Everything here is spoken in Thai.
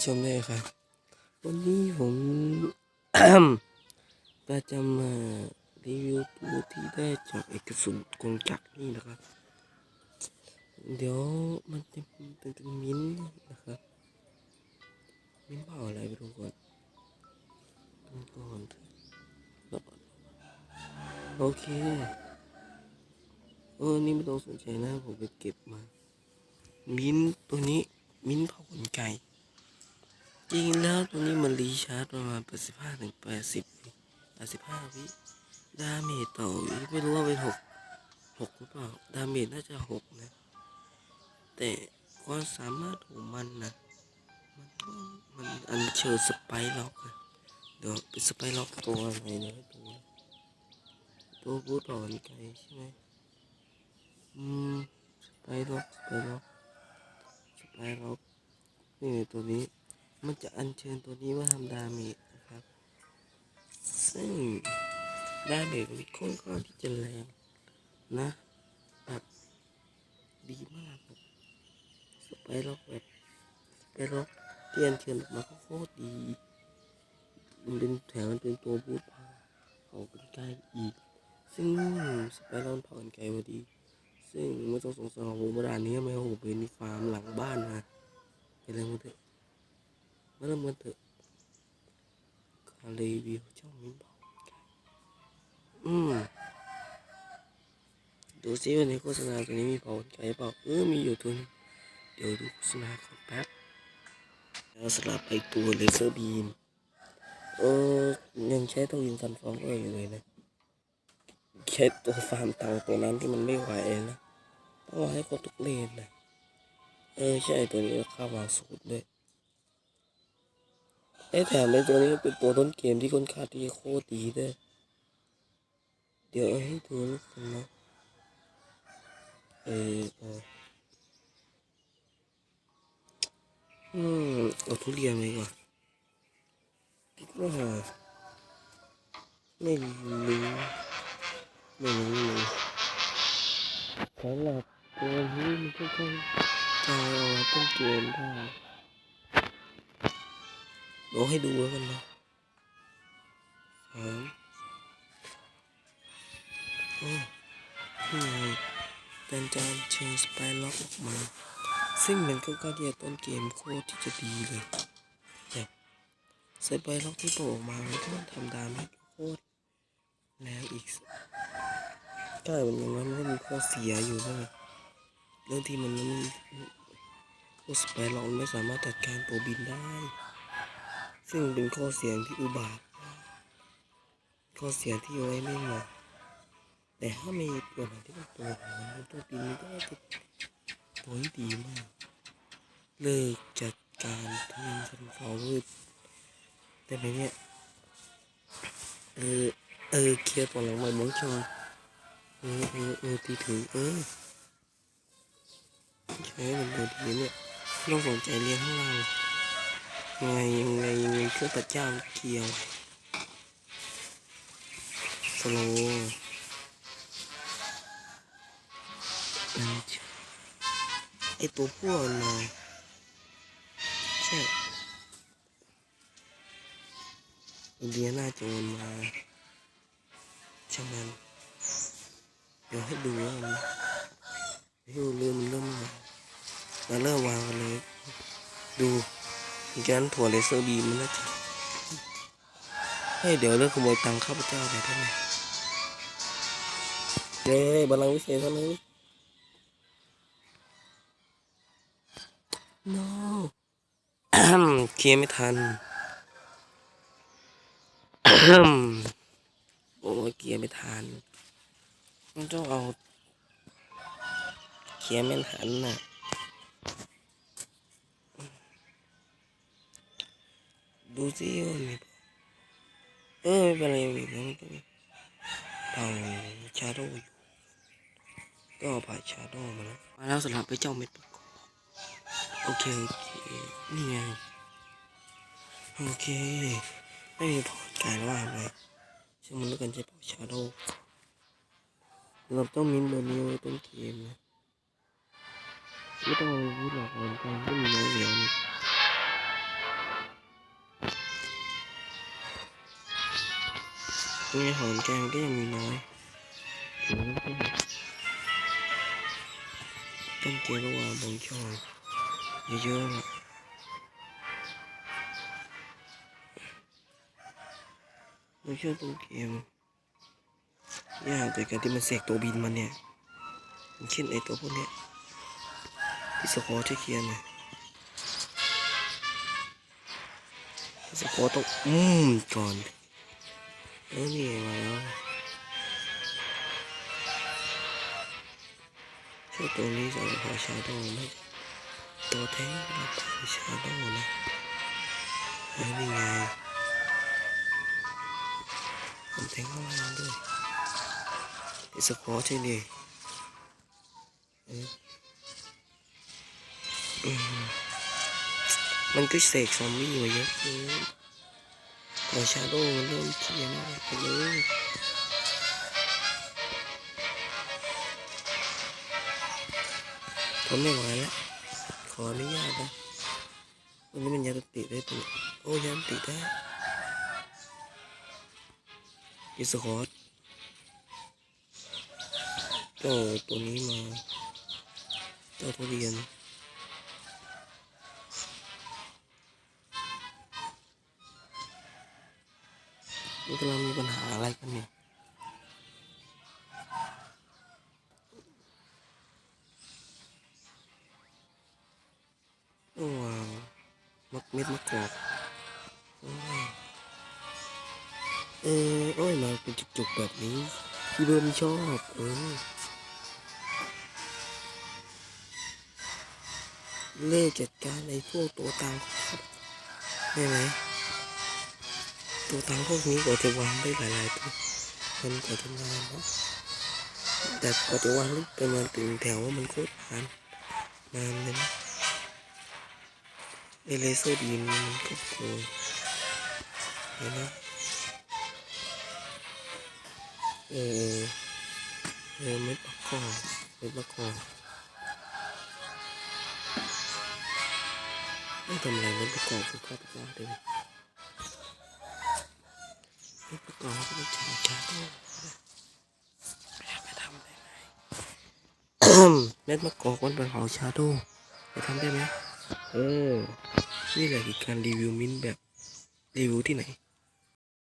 ผู้ชมด้วยครับ วันนี้ผมก็จะมารีวิวตัวที่ได้จากเอกสุนกงจักรนี่นะครับ เดี๋ยวมันจะเป็นมิ้นนะครับ มิ้นท์เผาอะไรไปดูก่อนดูก่อนโอเคเออ นี่ไม่ต้องสนใจนะ ผมไปเก็บมา มิ้นตัวนี้ มิ้นเผาขนไก่ จริงแล้วตัวนี้มันรีชาร์จประมาณ85ถึง80 85วิดาเมจต่อวิไม่รู้ว่าเป็น6 6หรือเปล่าดาเมจน่าจะ6นะ แต่ความสามารถของมันนะมันก็มันอันเชิญสไปร์ล็อกนะเดี๋ยวเป็นสไปร์ล็อกตัวอะไรเนี่ยให้ดูนะตัวบูต่อนไก่ใช่ไหมอืมสไปร์ล็อกสไปร์ล็อกสไปร์ล็อกนี่ตัวนี้ มันจะอัญเชิญตัวนี้มาทำดาเมจนะครับ ซึ่งดาเมจมันค่อนข้างที่จะแรงนะแบบดีมากครับสไปร็อกแบบสไปร็อกที่อัญเชิญออกมาก็โคตรดีมันเป็นแถมมันเป็นตัวบูทพาของเป็นไกลอีก ซึ่งสไปร็อกเผากันไกลพอดี ซึ่งไม่ต้องสงสัยของผมปรานนี้ทำไมผมเป็นฟาร์มหลังบ้านมาไปเรื่องมันเถอะ มาเริ่มกันเถอะการรีวิวช่องมิ้นบอกอืมดูซิวันนี้โฆษณาตัวนี้มีเผาไก่เปล่าเออมีอยู่ตัวนึงเดี๋ยวดูโฆษณาก่อนแป๊บแล้วสลับไปตัวเลเซอร์บีมเออยังใช้ตัวยิงซันฟองก็อยู่เลยนะแค่ตัวฟาร์มตังตัวนั้นที่มันไม่ไหวนะต้องเอให้ครบทุกเลนนะเออใช่ตัวนี้ค่าวางสูตรด้วย ไอ้แถมในตัวนี้เป็นตัวต้นเกมที่ค่อนข้างที่โคตรดีด้วยเดี๋ยวให้ดูแล้วกันนะเอออืมเอาทุเรียนไปก่อนคิดว่าไม่รู้ไม่รู้เลยสำหรับตัวนี้มันก็ต้องกลายออกมาต้นเกมได้ เดี๋ยวให้ดูแล้วกันนะสามโอ้นี่ไงเป็นจานเชิญสไปล็อกออกมา ซึ่งมันก็ก็เดียต้นเกมโคตรที่จะดีเลยแบบสไปล็อกที่โผล่ออกมามันก็ทำดาเมจโคตรแรงอีกก็มันอย่างนั้นมันมีข้อเสียอยู่ด้วยเรื่องที่มันมันสไปล็อกไม่สามารถจัดการตัวบินได้ ซึ่งเป็นข้อเสียงที่อุบาท ข้อเสียงที่เอาไว้ไม่เหมาะแต่ถ้ามีตัวไหนที่เป็นตัวของมันตัวปีนี้ก็จะตัวที่ดีมาก เลิกจัดการทีมสันฟาวเวอร์แต่ไหมเนี่ย เออ เออ เคลียร์ตัวหลังใหม่บ้างชอเออเออเออตีถึงเออใช้มันตัวดีเนี่ยไม่ต้องสนใจเรียนข้างล่าง ยังไงยังไงยังไงเครื่องตัดหญ้าเกี่ยวสโลไอตัวพวกนมาใช่เดียน่าจะมันมาช่างมันเดี๋ยวให้ดูว่ามันให้ดูเริ่มมันเริ่มมามาเริ่มวางกันเลยดู มีการถั่วเลเซอร์บีมันน่าจะเฮ้ยเดี๋ยวเลิกขโมยตังค์ข้าพเจ้าหน่อยได้ไหมเย้บาลังวิเศษเท่านั้น no เคลียร์ไม่ทันโอ้ยเกียร์ไม่ทันมันต้องเอาเคียร์ไม่ทันน่ะ ดูสิว่ามีเออไม่เป็นไรม่เป็นไรไม่เป็นไรเราชาโดอยู่ก็ผ่าชาโดมาแล้วมาแล้วสำหรับไปเจ้าเม็ดประกอบโอเคโอเคนี่ไงโอเค ไม่มีพอร์ตการว่าเลยซึ่งมันกกันใช้พอร์ตชาโดเราต้องมินเบอร์นี้ไว้ต้นเกมนะไม่ต้องเอาอาวุธหลอกหลอนกันไม่มีน้อยเหลือนี่ นี่หอนแกงก็ยังมีน้อยต้องเกระวาบงชองเยอะๆนะบางช่อต้องเกมยากแต่การที่มันเสกตัวบินมันเนี่ยเช่นไอตัวพวกเนี้ยที่สกอร์ที่เคียนน่ะสกอร์ต้องอืมก่อน เออนี่ไงมาแล้วใช่ตัวนี้จะพอชาโดว์ไหมตัวแท้งเราพอชาโดว์นะ เออนี่ไงผมแทงข้างล่างด้วยวชาเยอะเลยพอชาโดเริ่มเขียนไปเลยทนไม่ไหวแล้ว ขออนุญาตนะวันนี้มันยันติได้ตัวโอ้ยันติได้ยิสคอร์ตเจ้าตัวนี้มาเจ้าทุเรียน มันกำลังมีปัญหาอะไรกันเนี่ยโอ้ว้าวมักเม็ดมะกกโอ้ยเออโอ้ยมาเป็นจุกๆแบบนี้พี่เบิ้มชอบเออเล่จัดการไอ้พวกตัวตังครับได้ไหม ตัวตังพวกนี้กว่าจะวางได้หลายๆตัวมันกว่าจะนานนะแต่กว่าจะวางได้ประมาณถึงแถวว่ามันโคตรนานนานเลยนะไอเลเซอร์บีมันก็โกงเห็นไหมเออเออเม็ดมะกอกเม็ดมะกอกไม่ทำอะไรเม็ดมะกอกคือข้าพเจ้าเลย ไม่ประกอบก็ต้องจ่ายชาร์จด้วยไม่อยากไปทำได้ไหมเม็ดมะกอกมันเป็นของชาโดว์ไปทำได้ไหมเออนี่แหละคือการรีวิวมิ้นแบบรีวิวที่ไหน